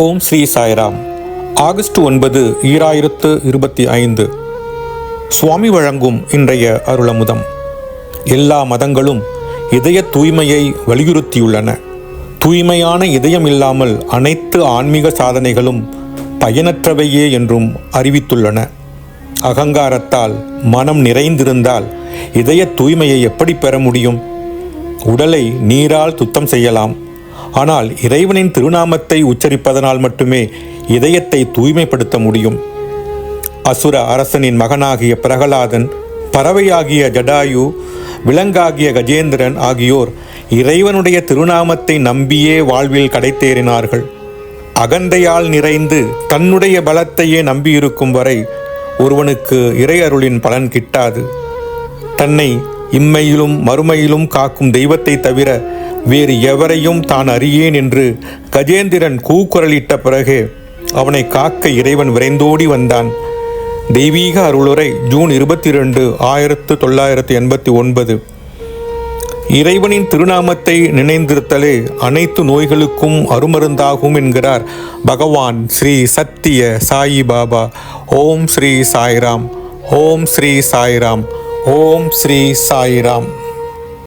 ஓம் Sri Sairam. August ஒன்பது ஈராயிரத்து இருபத்தி ஐந்து. சுவாமி வழங்கும் இன்றைய அருளமுதம். எல்லா மதங்களும் இதய தூய்மையை வலியுறுத்தியுள்ளன. தூய்மையான இதயம் இல்லாமல் அனைத்து ஆன்மீக சாதனைகளும் பயனற்றவையே என்றும் அறிவித்துள்ளன. அகங்காரத்தால் மனம் நிறைந்திருந்தால் இதய தூய்மையை எப்படி பெற முடியும்? உடலை நீரால் சுத்தம் செய்யலாம். ஆனால் இறைவனின் திருநாமத்தை உச்சரிப்பதனால் மட்டுமே இதயத்தை தூய்மைப்படுத்த முடியும். அசுர அரசனின் மகனாகிய பிரகலாதன் பறவையாகிய ஜடாயு விலங்காகிய கஜேந்திரன் ஆகியோர் இறைவனுடைய திருநாமத்தை நம்பியே வாழ்வில் கடைத்தேறினார்கள். அகந்தையால் நிறைந்து தன்னுடைய பலத்தையே நம்பியிருக்கும் வரை ஒருவனுக்கு இறையருளின் பலன் கிட்டாது. தன்னை இம்மையிலும் மறுமையிலும் காக்கும் தெய்வத்தை தவிர வேறு எவரையும் தான் அறியேன் என்று கஜேந்திரன் கூக்குரலிட்ட பிறகு அவனை காக்க இறைவன் விரைந்தோடி வந்தான். தெய்வீக அருளுரை ஜூன் இருபத்தி ரெண்டு ஆயிரத்து தொள்ளாயிரத்து எண்பத்தி ஒன்பது. இறைவனின் திருநாமத்தை நினைந்திருத்தலே அனைத்து நோய்களுக்கும் அருமருந்தாகும் என்கிறார் பகவான் ஸ்ரீ சத்திய சாயி பாபா. ஓம் ஸ்ரீ சாய்ராம். ஓம் ஸ்ரீ சாய்ராம். ஓம் ஸ்ரீ சாய்ராம்.